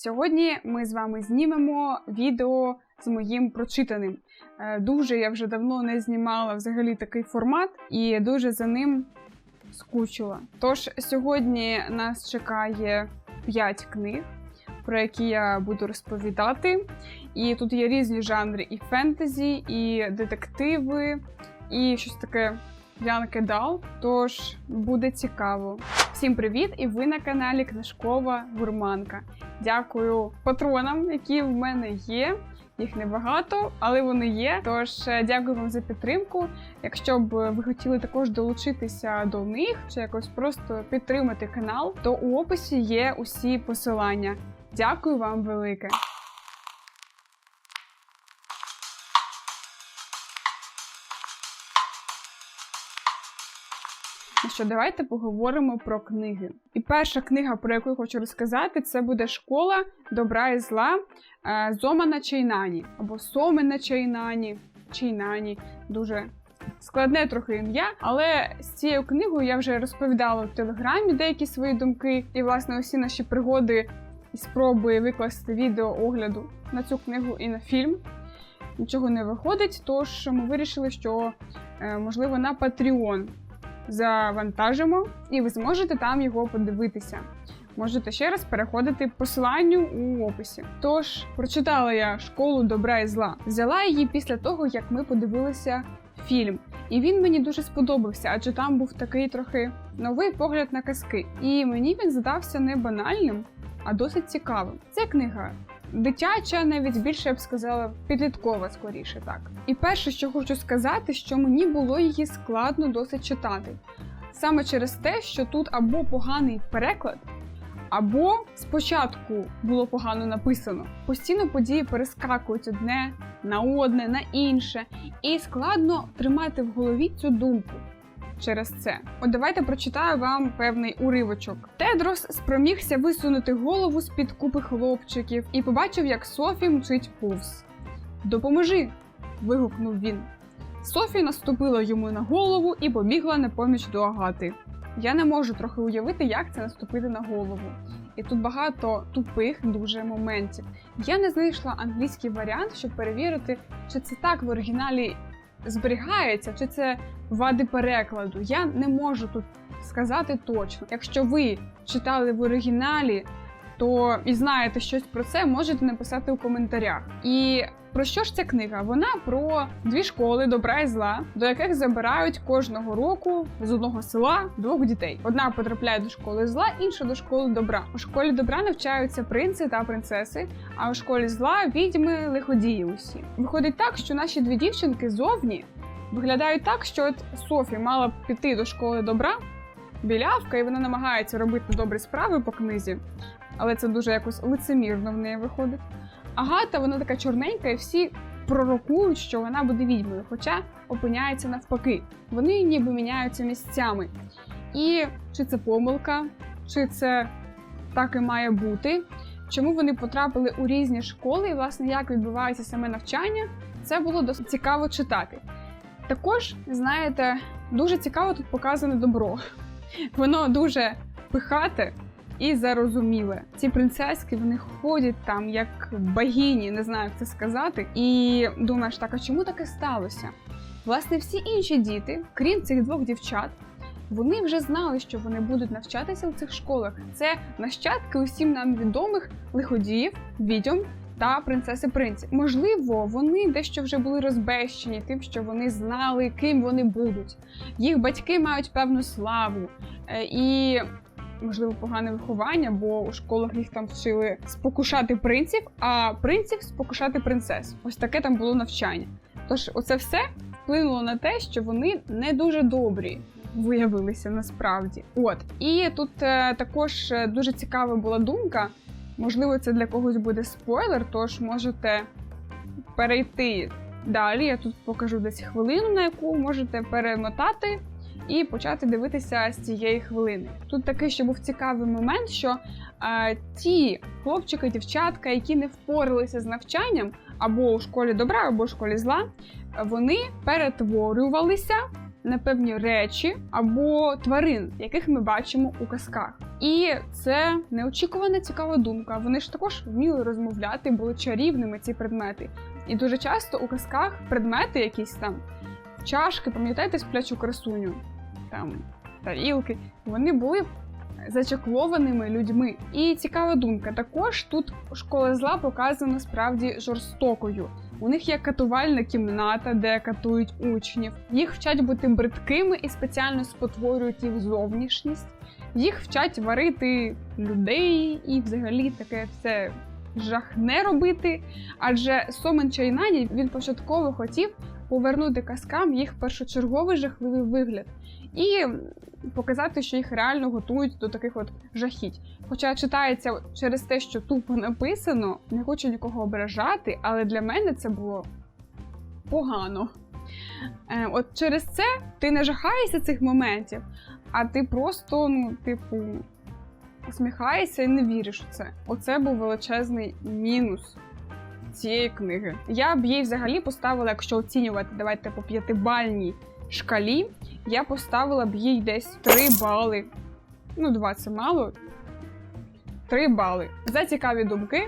Сьогодні ми з вами знімемо відео з моїм прочитаним. Е, Дуже я вже давно не знімала взагалі такий формат і дуже за ним скучила. Тож сьогодні нас чекає 5 книг, про які я буду розповідати. І тут є різні жанри: і фентезі, і детективи, і щось таке Янки Дал. Тож буде цікаво. Всім привіт! І ви на каналі Книжкова Гурманка. Дякую патронам, які в мене є. Їх небагато, але вони є. Тож е, дякую вам за підтримку. Якщо б ви хотіли також долучитися до них чи якось просто підтримати канал, то у описі є усі посилання. Дякую вам велике. Що, давайте поговоримо про книги. І перша книга, про яку я хочу розказати, це буде школа добра і зла е, Зомана Чайнані або Сомена Чайнані. Чайнані. Дуже складне трохи ім'я. Але з цією книгою я вже розповідала в телеграмі деякі свої думки. І, власне, усі наші пригоди і спроби викласти відео огляду на цю книгу і на фільм. Нічого не виходить, тож ми вирішили, що е, можливо на Patreon завантажимо, і ви зможете там його подивитися. Можете ще раз переходити посиланню у описі. Тож, прочитала я школу добра і зла. Взяла її після того, як ми подивилися фільм. І він мені дуже сподобався, адже там був такий трохи новий погляд на казки. І мені він здався не банальним, а досить цікавим. Ця книга дитяча, навіть більше я б сказала, підліткова скоріше так. І перше, що хочу сказати, що мені було її складно досить читати. Саме через те, що тут або поганий переклад, або спочатку було погано написано. Постійно події перескакують одне на одне, на інше, і складно тримати в голові цю думку. Через це, от давайте прочитаю вам певний уривочок. Тедрос спромігся висунути голову з під купи хлопчиків і побачив, як Софі мчить повз. Допоможи. вигукнув він. Софі наступила йому на голову і побігла на поміч до агати. Я не можу трохи уявити, як це наступити на голову. І тут багато тупих дуже моментів. Я не знайшла англійський варіант, щоб перевірити, чи це так в оригіналі зберігається, чи це вади перекладу. Я не можу тут сказати точно. Якщо ви читали в оригіналі, то і знаєте щось про це, можете написати у коментарях. І про що ж ця книга? Вона про дві школи добра і зла, до яких забирають кожного року з одного села двох дітей. Одна потрапляє до школи зла, інша до школи добра. У школі добра навчаються принци та принцеси, а у школі зла відьми лиходії усі. Виходить так, що наші дві дівчинки зовні виглядають так, що от Софі мала б піти до школи добра. Білявка, і вона намагається робити добрі справи по книзі, але це дуже якось лицемірно в неї виходить. Агата, вона така чорненька, і всі пророкують, що вона буде відьмою, хоча опиняється навпаки. Вони ніби міняються місцями. І чи це помилка, чи це так і має бути? Чому вони потрапили у різні школи, і, власне, як відбувається саме навчання, це було досить цікаво читати. Також, знаєте, дуже цікаво тут показане добро. Воно дуже пихате і зарозуміле. Ці принцески вони ходять там як богині, не знаю, як це сказати. І думаєш, так а чому таке сталося? Власне, всі інші діти, крім цих двох дівчат, вони вже знали, що вони будуть навчатися у цих школах. Це нащадки усім нам відомих лиходіїв, відьом та принцеси принців. Можливо, вони дещо вже були розбещені тим, що вони знали, ким вони будуть. Їх батьки мають певну славу. Е, І можливо, погане виховання, бо у школах їх там вчили спокушати принців, а принців спокушати принцес. Ось таке там було навчання. Тож, оце все вплинуло на те, що вони не дуже добрі. Виявилися насправді. От і тут е, також е, дуже цікава була думка. Можливо, це для когось буде спойлер, тож можете перейти далі. Я тут покажу десь хвилину, на яку можете перемотати і почати дивитися з цієї хвилини. Тут такий ще був цікавий момент, що е, ті хлопчики, дівчатка, які не впоралися з навчанням або у школі добра, або у школі зла, вони перетворювалися на певні речі або тварин, яких ми бачимо у казках. І це неочікувана цікава думка. Вони ж також вміли розмовляти, були чарівними ці предмети. І дуже часто у казках предмети, якісь там чашки, пам'ятаєте сплячу красуню, там тарілки, вони були зачаклованими людьми. І цікава думка. Також тут школа зла показана справді жорстокою. У них є катувальна кімната, де катують учнів. Їх вчать бути бридкими і спеціально спотворюють їх зовнішність. Їх вчать варити людей і взагалі таке все жахне робити. Адже Сомен Чайнані він початково хотів повернути казкам їх першочерговий жахливий вигляд і показати, що їх реально готують до таких от жахіть. Хоча читається через те, що тупо написано, не хочу нікого ображати, але для мене це було погано. Е, От через це ти не жахаєшся цих моментів, а ти просто, ну, типу, усміхаєшся і не віриш у це. Оце був величезний мінус цієї книги. Я б їй взагалі поставила, якщо оцінювати, давайте по п'ятибальній шкалі, я поставила б їй десь 3 бали. Ну, 2 це мало. 3 бали. За цікаві думки,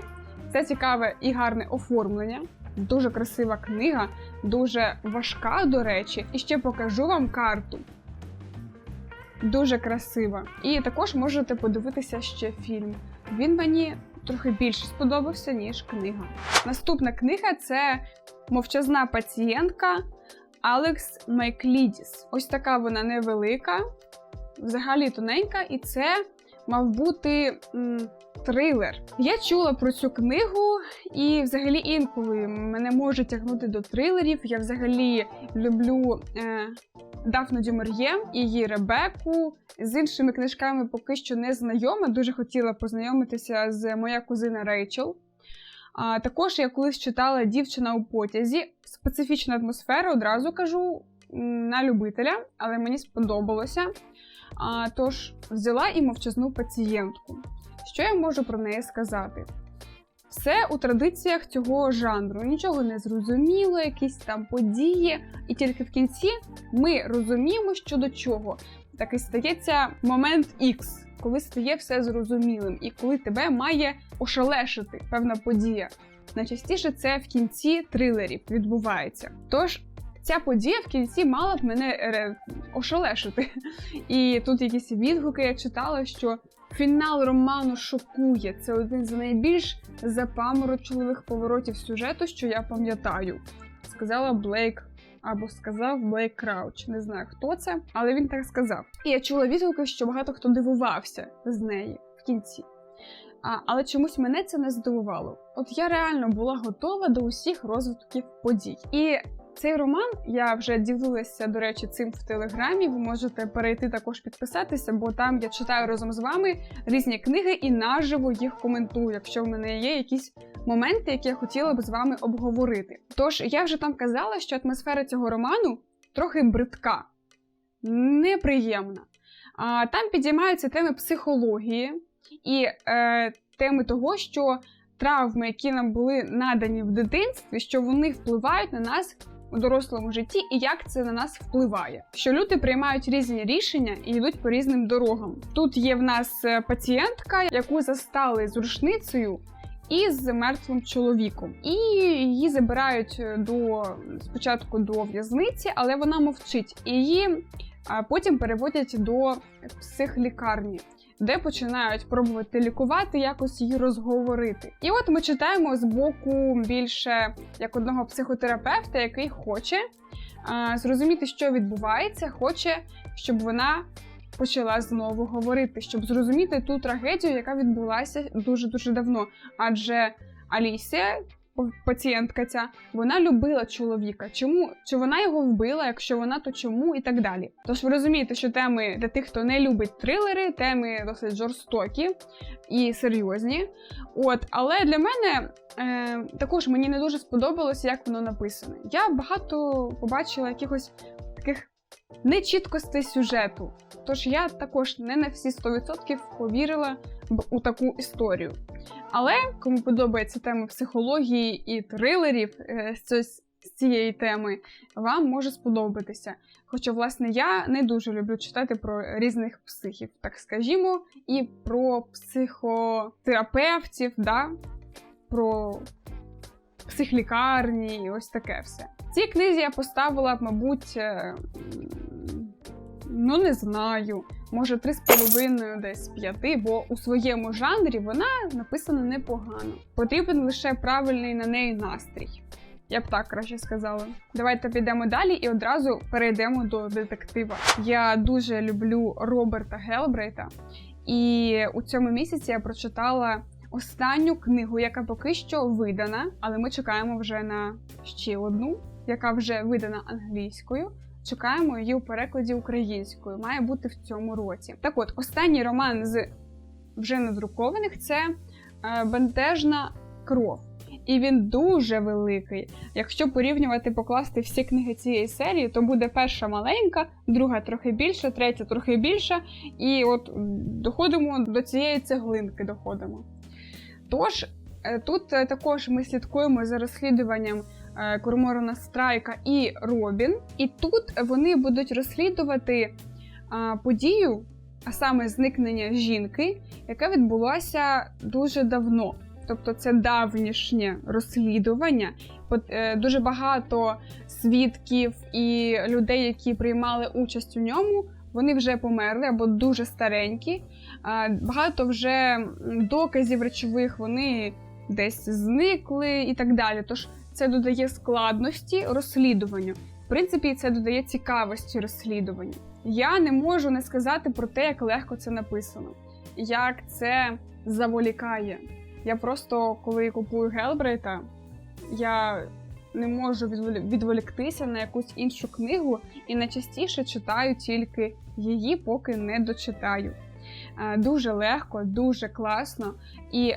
це цікаве і гарне оформлення. Дуже красива книга, дуже важка, до речі. І ще покажу вам карту. Дуже красива. І також можете подивитися ще фільм. Він мені трохи більше сподобався, ніж книга. Наступна книга це мовчазна пацієнтка Алекс Майклідіс. Ось така вона невелика, взагалі тоненька, і це мав бути м, трилер. Я чула про цю книгу, і взагалі інколи мене може тягнути до трилерів. Я взагалі люблю. Е, Дафну Дюмер'є і її Ребеку. З іншими книжками поки що не знайома. Дуже хотіла познайомитися з моя кузина Рейчел. А, Також я колись читала Дівчина у потязі. Специфічна атмосфера, одразу кажу, на любителя, але мені сподобалося. А, Тож, взяла і мовчазну пацієнтку. Що я можу про неї сказати? Все у традиціях цього жанру. Нічого не зрозуміло, якісь там події, і тільки в кінці ми розуміємо, що до чого. Такий стається момент X, коли стає все зрозумілим, і коли тебе має ошелешити певна подія. Найчастіше це в кінці трилерів відбувається. Тож ця подія в кінці мала б мене е, ошелешити. І тут якісь відгуки я читала, що фінал роману шокує. Це один з найбільш запаморочливих поворотів сюжету, що я пам'ятаю. Сказала Блейк. Або сказав Блейк Крауч. Не знаю, хто це, але він так сказав. І я чула відгуки, що багато хто дивувався з неї в кінці. А, Але чомусь мене це не здивувало. От я реально була готова до усіх розвитків подій. І цей роман я вже ділилася, до речі, цим в телеграмі. Ви можете перейти також підписатися, бо там я читаю разом з вами різні книги і наживо їх коментую, якщо в мене є якісь моменти, які я хотіла б з вами обговорити. Тож я вже там казала, що атмосфера цього роману трохи бридка, неприємна. А, Там підіймаються теми психології і е, теми того, що травми, які нам були надані в дитинстві, що вони впливають на нас у дорослому житті і як це на нас впливає. Що люди приймають різні рішення і йдуть по різним дорогам. Тут є в нас е, пацієнтка, яку застали з рушницею. І з мертвим чоловіком, і її забирають е, до спочатку до в'язниці, але вона мовчить. І її потім переводять до психлікарні де починають пробувати лікувати, якось її розговорити. І от ми читаємо з боку більше як одного психотерапевта, який хоче а, зрозуміти, що відбувається, хоче, щоб вона почала знову говорити, щоб зрозуміти ту трагедію, яка відбулася дуже дуже давно. Адже Алісія пацієнтка ця, вона любила чоловіка. Чому чи вона його вбила? Якщо вона, то чому і так далі. Тож ви розумієте, що теми для тих, хто не любить трилери, теми досить жорстокі і серйозні. От, але для мене е, також мені не дуже сподобалося, як воно написане. Я багато побачила якихось таких нечіткостей сюжету. Тож я також не на всі 100% повірила у таку історію. Але кому подобається тема психології і трилерів, е, з цієї теми, вам може сподобатися. Хоча, власне, я не дуже люблю читати про різних психів, так скажімо, і про психотерапевтів, да? про психлікарні, і ось таке все. Цій книзі я поставила мабуть, е, ну не знаю, може 3,5 десь 5, бо у своєму жанрі вона написана непогано. Потрібен лише правильний на неї настрій. Я б так краще сказала. Давайте підемо далі і одразу перейдемо до детектива. Я дуже люблю Роберта Гелбрейта, і у цьому місяці я прочитала останню книгу, яка поки що видана, але ми чекаємо вже на ще одну, яка вже видана англійською. Чекаємо її у перекладі українською. Має бути в цьому році. Так от, останній роман з вже надрукованих це е, Бентежна кров. І він дуже великий. Якщо порівнювати, покласти всі книги цієї серії, то буде перша маленька, друга трохи більша, третя трохи більша. І от доходимо до цієї цеглинки. доходимо. Тож, е, тут е, також ми слідкуємо за розслідуванням е, Страйка і Робін. І тут вони будуть розслідувати подію, а саме зникнення жінки, яке відбулося дуже давно. Тобто це давнішнє розслідування. Дуже багато свідків і людей, які приймали участь у ньому, вони вже померли або дуже старенькі. Багато вже доказів речових вони десь зникли і так далі. Тож це додає складності розслідуванню. В принципі, це додає цікавості розслідуванню. Я не можу не сказати про те, як легко це написано, як це заволікає. Я просто, коли купую Гелбрейта, я не можу відволіктися на якусь іншу книгу і найчастіше читаю тільки її, поки не дочитаю. Е, дуже легко, дуже класно і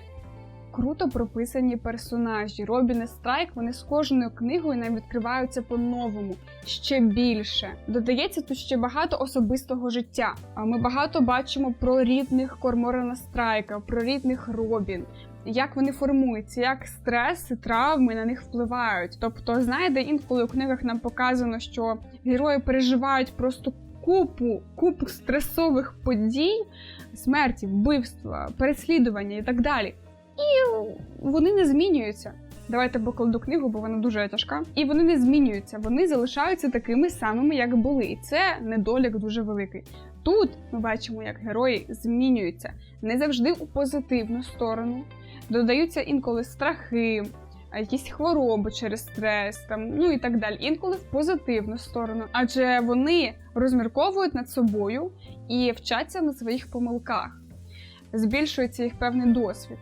круто прописані персонажі. Робін і Страйк вони з кожною книгою нам відкриваються по-новому ще більше. Додається тут ще багато особистого життя. Ми багато бачимо про рідних Корморана Страйка, про рідних Робін. Як вони формуються, як стрес, травми на них впливають. Тобто, знаєте, інколи у книгах нам показано, що герої переживають просто купу купу стресових подій, смерті, вбивства, переслідування і так далі. І вони не змінюються. Давайте покладу книгу, бо вона дуже тяжка. І вони не змінюються, вони залишаються такими самими, як були. І це недолік дуже великий. Тут ми бачимо, як герої змінюються не завжди у позитивну сторону, додаються інколи страхи, якісь хвороби через стрес, там ну і так далі. Інколи в позитивну сторону, адже вони розмірковують над собою і вчаться на своїх помилках, збільшується їх певний досвід.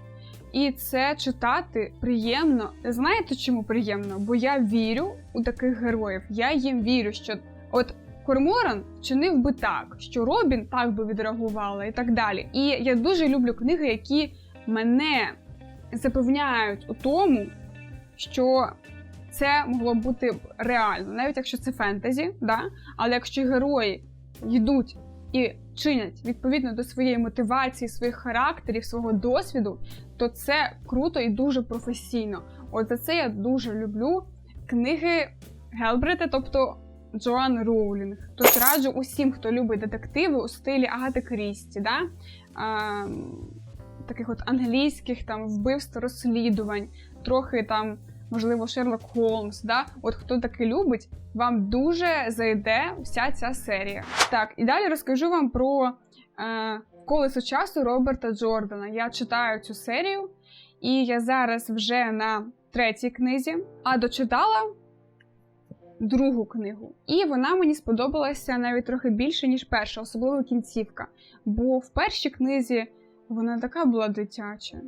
І це читати приємно. Знаєте, чому приємно? Бо я вірю у таких героїв. Я їм вірю, що от Корморан вчинив би так, що Робін так би відреагувала, і так далі. І я дуже люблю книги, які мене запевняють у тому, що це могло бути реально, навіть якщо це фентезі, да? але якщо герої йдуть і чинять відповідно до своєї мотивації, своїх характерів, свого досвіду, то це круто і дуже професійно. От за це я дуже люблю книги Гелбрета, тобто Джоан Роулінг. Тож раджу усім, хто любить детективи у стилі Агати Крісті, да? а, таких от англійських там вбивств розслідувань, трохи там можливо, Шерлок Холмс. Да? От хто таки любить, вам дуже зайде вся ця серія. Так, і далі розкажу вам про е, колесо часу Роберта Джордана. Я читаю цю серію, і я зараз вже на третій книзі, а дочитала. Другу книгу, і вона мені сподобалася навіть трохи більше, ніж перша, особливо кінцівка. Бо в першій книзі вона така була дитяча,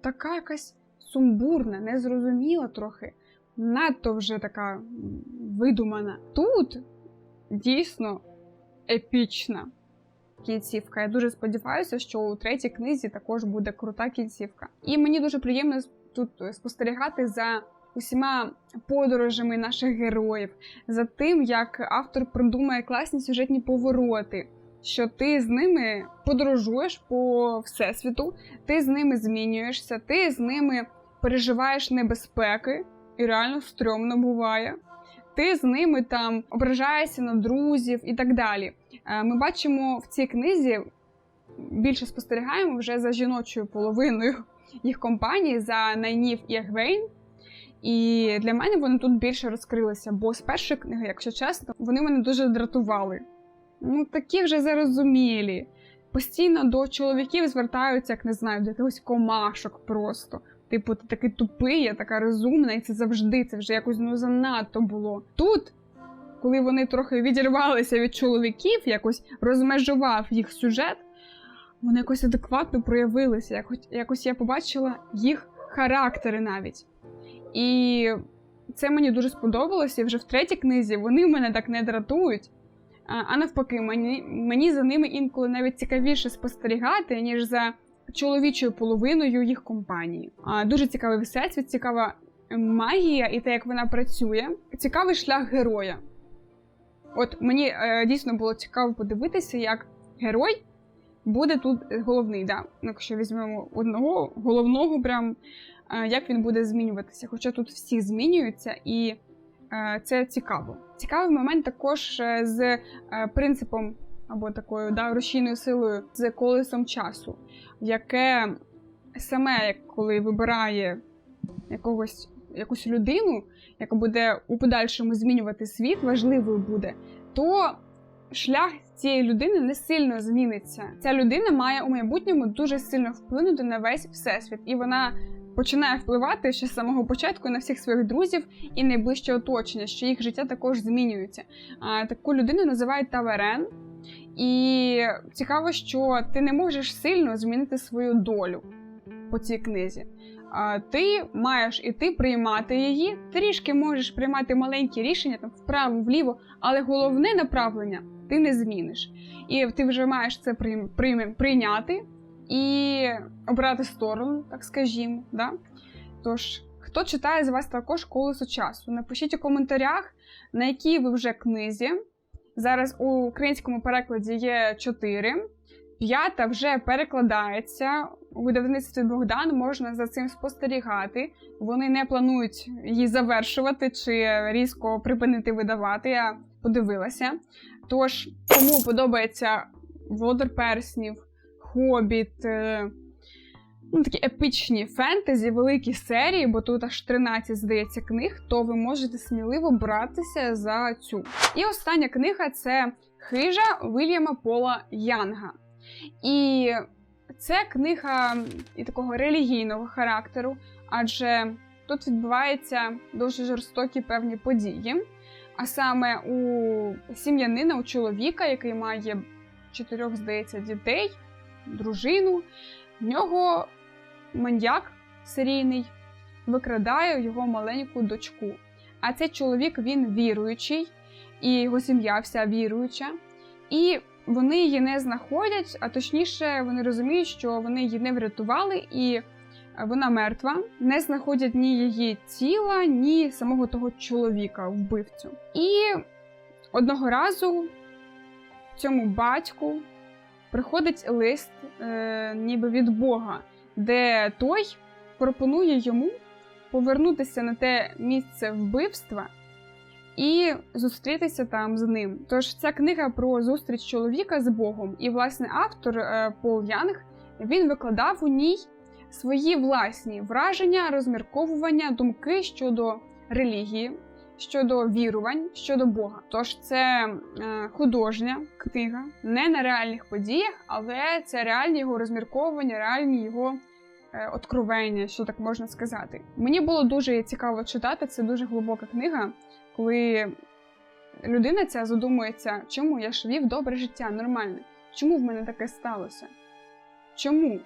така якась сумбурна, незрозуміла трохи, надто вже така видумана. Тут дійсно епічна кінцівка. Я дуже сподіваюся, що у третій книзі також буде крута кінцівка. І мені дуже приємно тут спостерігати за усіма подорожами наших героїв, за тим, як автор придумає класні сюжетні повороти що ти з ними подорожуєш по всесвіту, ти з ними змінюєшся, ти з ними переживаєш небезпеки, і реально стрьомно буває. Ти з ними там ображаєшся на друзів і так далі. Е, Ми бачимо в цій книзі більше спостерігаємо вже за жіночою половиною їх компанії за Найнів і Егвейн. І для мене вони тут більше розкрилися, бо з першої книги, якщо чесно, вони мене дуже дратували. Ну, такі вже зарозумілі. Постійно до чоловіків звертаються, як не знаю, до якихось комашок просто. Типу, ти такий тупий, я така розумна, і це завжди, це вже якось ну занадто було. Тут, коли вони трохи відірвалися від чоловіків, якось розмежував їх сюжет, вони якось адекватно проявилися. Якось, якось я побачила їх характери навіть. І це мені дуже сподобалося. І вже в третій книзі вони мене так не дратують. А, навпаки, мені, мені за ними інколи навіть цікавіше спостерігати, ніж за чоловічою половиною їх компанії. Дуже цікавий всесвіт, цікава магія і те, як вона працює. Цікавий шлях героя. От мені е, дійсно було цікаво подивитися, як герой буде тут головний. Да? Якщо візьмемо одного головного, прям е, як він буде змінюватися. Хоча тут всі змінюються, і е, це цікаво. Цікавий момент також е, з е, принципом або такою да, рушійною силою з колесом часу, яке саме коли вибирає якогось якусь людину, яка буде у подальшому змінювати світ, важливою буде, то шлях цієї людини не сильно зміниться. Ця людина має у майбутньому дуже сильно вплинути на весь всесвіт, і вона починає впливати ще з самого початку на всіх своїх друзів і найближче оточення, що їх життя також змінюється. Таку людину називають Таверен. І цікаво, що ти не можеш сильно змінити свою долю по цій книзі. Ти маєш іти приймати її, трішки можеш приймати маленькі рішення там вправо, вліво, але головне направлення ти не зміниш. І ти вже маєш це прийняти і обрати сторону, так скажімо. Да? Тож, хто читає з вас також колесо часу? Напишіть у коментарях, на якій ви вже книзі. Зараз у українському перекладі є чотири. П'ята вже перекладається у видавництві Богдан. Можна за цим спостерігати. Вони не планують її завершувати чи різко припинити видавати. Я подивилася. Тож, кому подобається Володар Перснів, Хобіт, е, ну, такі епічні фентезі, великі серії, бо тут аж 13, здається, книг, то ви можете сміливо братися за цю. І остання книга це Хижа Вільяма Пола Янга. І це книга і такого релігійного характеру, адже тут відбуваються дуже жорстокі певні події. А саме у сім'янина, у чоловіка, який має чотирьох, здається, дітей, дружину, в нього маньяк серійний викрадає його маленьку дочку. А цей чоловік він віруючий, і його сім'я вся віруюча. І вони її не знаходять, а точніше, вони розуміють, що вони її не врятували, і вона мертва. Не знаходять ні її тіла, ні самого того чоловіка, вбивцю. І одного разу цьому батьку приходить лист, е, ніби від Бога, де той пропонує йому повернутися на те місце вбивства і зустрітися там з ним. Тож ця книга про зустріч чоловіка з Богом, і власне автор е, Пол Янг він викладав у ній свої власні враження, розмірковування, думки щодо релігії, щодо вірувань, щодо Бога. Тож це е, художня книга, не на реальних подіях, але це реальні його розмірковування, реальні його. Е, Откровення, що так можна сказати. Мені було дуже цікаво читати, це дуже глибока книга, коли людина ця задумується, чому я ж вів добре життя, нормальне. Чому в мене таке сталося? Чому?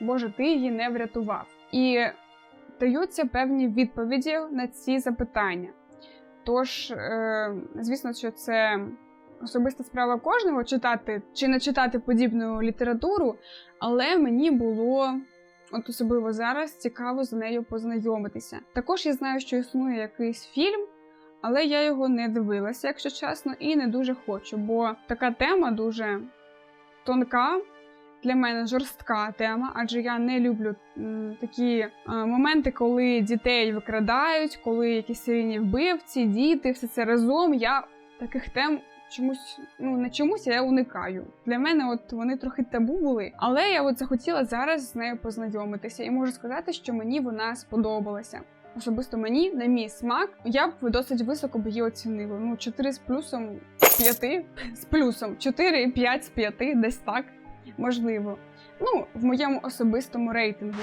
Боже, ти її не врятував. І даються певні відповіді на ці запитання. Тож, е, звісно, що це особиста справа кожного читати чи не читати подібну літературу, але мені було. От особливо зараз цікаво з нею познайомитися. Також я знаю, що існує якийсь фільм, але я його не дивилася, якщо чесно, і не дуже хочу, бо така тема дуже тонка, для мене жорстка тема, адже я не люблю м, такі е, моменти, коли дітей викрадають, коли якісь серійні вбивці, діти, все це разом. Я таких тем чомусь, ну не чомусь, я уникаю. Для мене, от вони трохи табу були, але я от захотіла зараз з нею познайомитися і можу сказати, що мені вона сподобалася. Особисто мені, на мій смак, я б досить високо б її оцінила. Ну, 4 з плюсом 5, з плюсом 4, 5 з 5, десь так, можливо. Ну, в моєму особистому рейтингу.